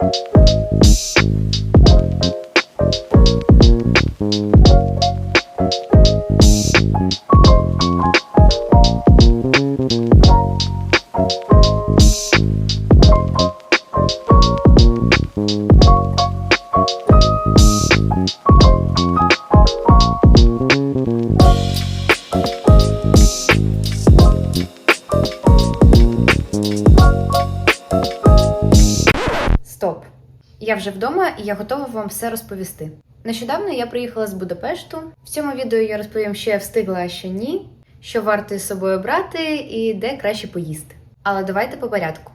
Thank і я готова вам все розповісти. Нещодавно я приїхала з Будапешту. В цьому відео я розповім, що я встигла, а що ні, що варто із собою брати і де краще поїсти. Але давайте по порядку.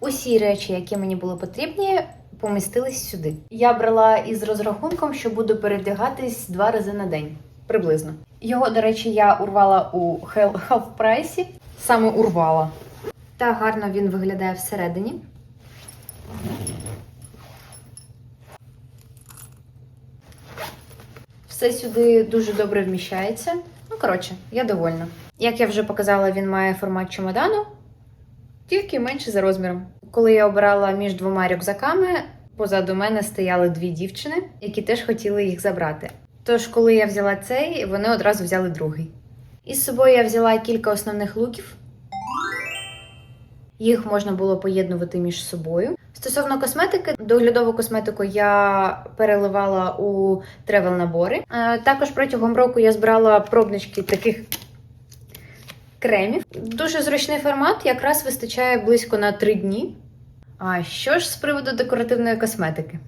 Усі речі, які мені були потрібні, помістились сюди. Я брала із розрахунком, що буду передягатись два рази на день, приблизно. Його, до речі, я урвала у Half прайсі. Саме урвала. Та гарно він виглядає всередині. Все сюди дуже добре вміщається. Ну, коротше, я довольна. Як я вже показала, він має формат чемодану, тільки менше за розміром. Коли я обирала між двома рюкзаками, позаду мене стояли дві дівчини, які теж хотіли їх забрати. Тож, коли я взяла цей, вони одразу взяли другий. Із собою я взяла кілька основних луків. Їх можна було поєднувати між собою. Стосовно косметики, доглядову косметику я переливала у тревел набори. Е, Також протягом року я збирала пробнички таких кремів. Дуже зручний формат, якраз вистачає близько на 3 дні. А що ж з приводу декоративної косметики?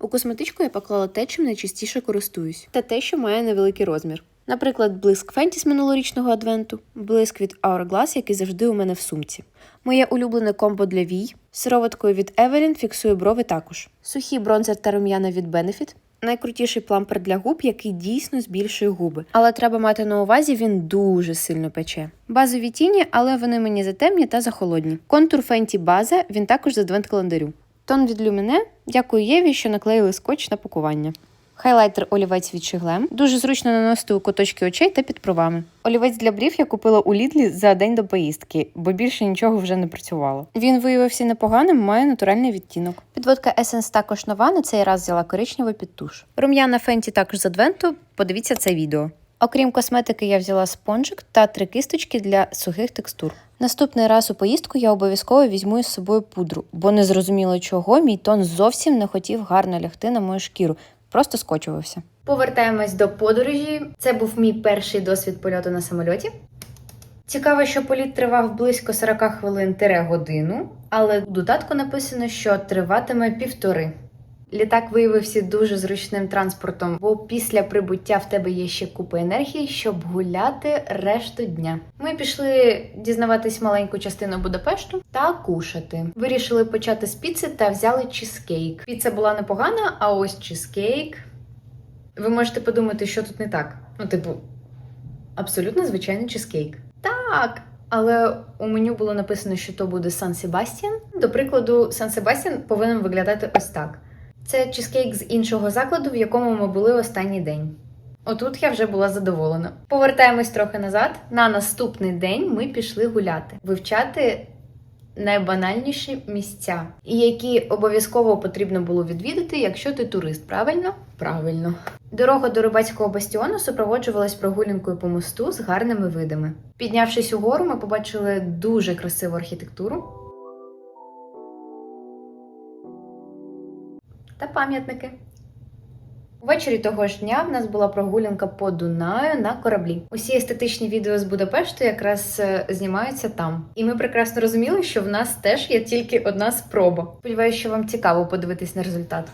У косметичку я поклала те, чим найчастіше користуюсь, та те, що має невеликий розмір. Наприклад, блиск Фенті з минулорічного адвенту, блиск від Hourglass, який завжди у мене в сумці. Моє улюблене комбо для вій, сироваткою від Evelyn фіксує брови також. Сухий бронзер та рум'яна від Benefit, найкрутіший плампер для губ, який дійсно збільшує губи. Але треба мати на увазі, він дуже сильно пече. Базові тіні, але вони мені затемні та захолодні. Контур Fenty база, він також з адвент календарю. Тон від Lumine, дякую Єві, що наклеїли скотч на пакування. Хайлайтер олівець від Шиглем. Дуже зручно наносити у куточки очей та під бровами. Олівець для брів я купила у Лідлі за день до поїздки, бо більше нічого вже не працювало. Він виявився непоганим, має натуральний відтінок. Підводка Essence також нова, на цей раз взяла коричневий під туш. Рум'яна Фенті також з адвенту. Подивіться це відео. Окрім косметики, я взяла спонжик та три кисточки для сухих текстур. Наступний раз у поїздку я обов'язково візьму із собою пудру, бо не зрозуміло чого мій тон зовсім не хотів гарно лягти на мою шкіру, просто скочувався. Повертаємось до подорожі. Це був мій перший досвід польоту на самольоті. Цікаво, що політ тривав близько 40 хвилин тире годину, але у додатку написано, що триватиме півтори. Літак виявився дуже зручним транспортом, бо після прибуття в тебе є ще купа енергії, щоб гуляти решту дня. Ми пішли дізнаватись маленьку частину Будапешту та кушати. Вирішили почати з піци та взяли чизкейк. Піца була непогана, а ось чизкейк. Ви можете подумати, що тут не так. Ну, типу, абсолютно звичайний чизкейк. Так, але у меню було написано, що то буде Сан Себастьян. До прикладу, Сан Себастьян повинен виглядати ось так. Це чизкейк з іншого закладу, в якому ми були останній день. Отут я вже була задоволена. Повертаємось трохи назад. На наступний день ми пішли гуляти, вивчати найбанальніші місця, які обов'язково потрібно було відвідати, якщо ти турист. Правильно? Правильно. Дорога до рибацького бастіону супроводжувалась прогулянкою по мосту з гарними видами. Піднявшись угору, ми побачили дуже красиву архітектуру та пам'ятники. Увечері того ж дня в нас була прогулянка по Дунаю на кораблі. Усі естетичні відео з Будапешту якраз е, знімаються там. І ми прекрасно розуміли, що в нас теж є тільки одна спроба. Сподіваюся, що вам цікаво подивитись на результат.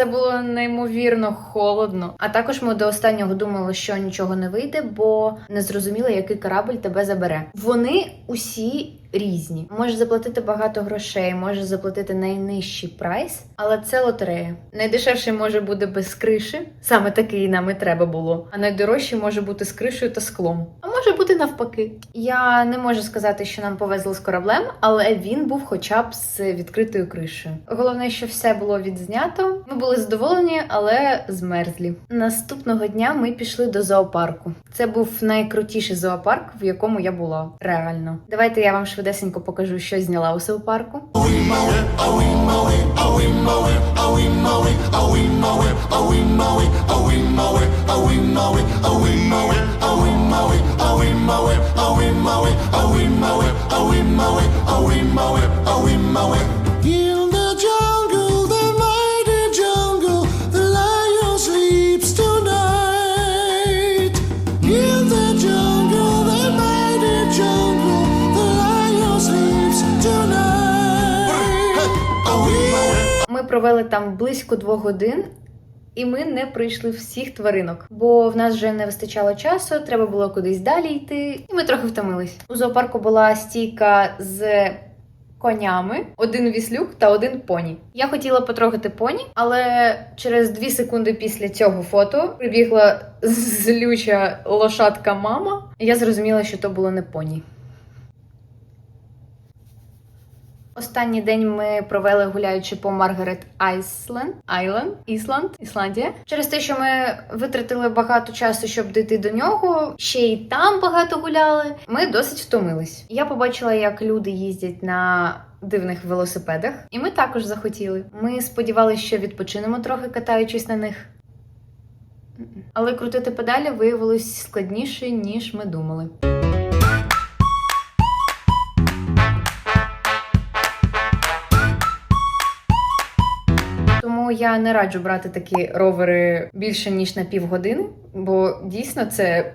Це було неймовірно холодно. А також ми до останнього думали, що нічого не вийде, бо не зрозуміли, який корабль тебе забере. Вони усі різні. Можеш заплатити багато грошей, можеш заплатити найнижчий прайс, але це лотерея. Найдешевший може бути без криші, саме такий нам і треба було. А найдорожчий може бути з кришею та склом. А може бути навпаки. Я не можу сказати, що нам повезло з кораблем, але він був хоча б з відкритою кришею. Головне, що все було відзнято. Ми були задоволені, але змерзлі. Наступного дня ми пішли до зоопарку. Це був найкрутіший зоопарк, в якому я була. Реально. Давайте я вам швидесенько покажу, що зняла у зоопарку. Провели там близько двох годин. І ми не пройшли всіх тваринок, бо в нас вже не вистачало часу, треба було кудись далі йти, і ми трохи втомились. У зоопарку була стійка з конями, один віслюк та один поні. Я хотіла потрогати поні, але через дві секунди після цього фото прибігла злюча лошадка мама, і я зрозуміла, що то було не поні. Останній день ми провели гуляючи по Маргарет Айсленд, Айленд, Ісланд, Ісландія. Через те, що ми витратили багато часу, щоб дійти до нього, ще й там багато гуляли. Ми досить втомились. Я побачила, як люди їздять на дивних велосипедах, і ми також захотіли. Ми сподівалися, що відпочинемо трохи, катаючись на них. Але крутити педалі виявилось складніше, ніж ми думали. Я не раджу брати такі ровери більше ніж на півгодини, бо дійсно це.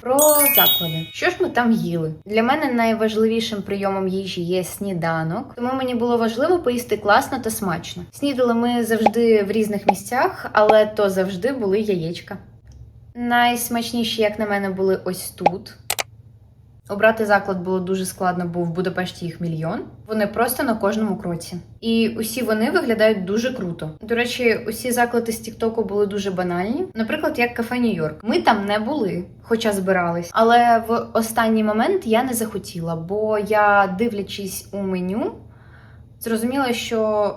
Про заклади. Що ж ми там їли? Для мене найважливішим прийомом їжі є сніданок, тому мені було важливо поїсти класно та смачно. Снідали ми завжди в різних місцях, але то завжди були яєчка. Найсмачніші, як на мене, були ось тут. Обрати заклад було дуже складно, бо в Будапешті їх мільйон. Вони просто на кожному кроці. І усі вони виглядають дуже круто. До речі, усі заклади з Тіктоку були дуже банальні. Наприклад, як кафе Нью-Йорк. Ми там не були, хоча збирались. Але в останній момент я не захотіла, бо я, дивлячись у меню, зрозуміла, що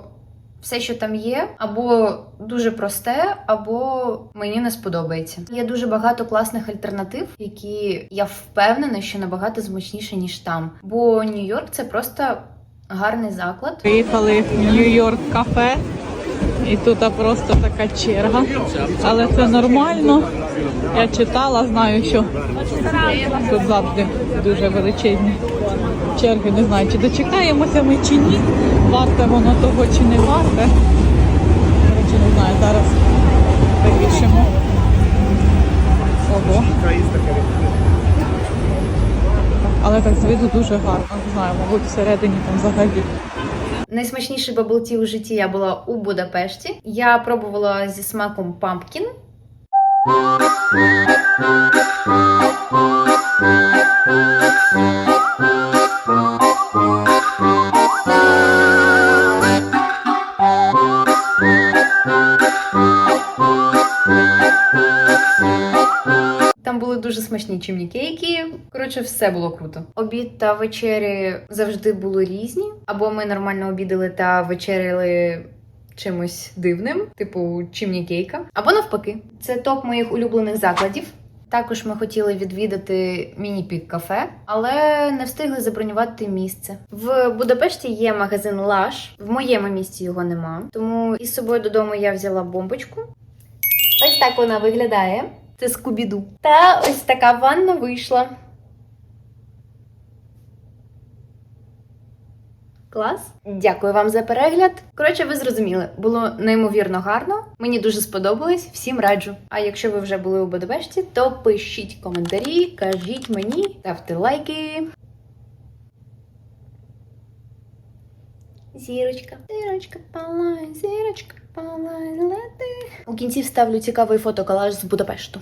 все, що там є, або дуже просте, або мені не сподобається. Є дуже багато класних альтернатив, які я впевнена, що набагато смачніше, ніж там. Бо Нью-Йорк це просто гарний заклад. Приїхали в Нью-Йорк кафе, і тут просто така черга. Але це нормально. Я читала, знаю, що тут завжди дуже величезні черги. Не знаю, чи дочекаємося ми чи ні. Варте воно того чи не варте. Коротше, не знаю, зараз вирішимо. Ого. Але так з виду дуже гарно. Не знаю, мабуть, всередині там взагалі. Найсмачніший баблті у житті я була у Будапешті. Я пробувала зі смаком пампкін. Дуже смачні чимнікейки. Коротше, все було круто. Обід та вечері завжди були різні. Або ми нормально обідали та вечеряли чимось дивним, типу чимнікейка, або навпаки. Це топ моїх улюблених закладів. Також ми хотіли відвідати міні-пік кафе, але не встигли забронювати місце. В Будапешті є магазин Лаш. В моєму місті його нема. Тому із собою додому я взяла бомбочку. Ось так вона виглядає. Це скубіду. Та ось така ванна вийшла. Клас. Дякую вам за перегляд. Коротше, ви зрозуміли, було неймовірно гарно. Мені дуже сподобалось, всім раджу. А якщо ви вже були у Будапешті, то пишіть коментарі, кажіть мені, ставте лайки. Зірочка, зірочка, палай, зірочка, палай. У кінці вставлю цікавий фотоколаж з Будапешту.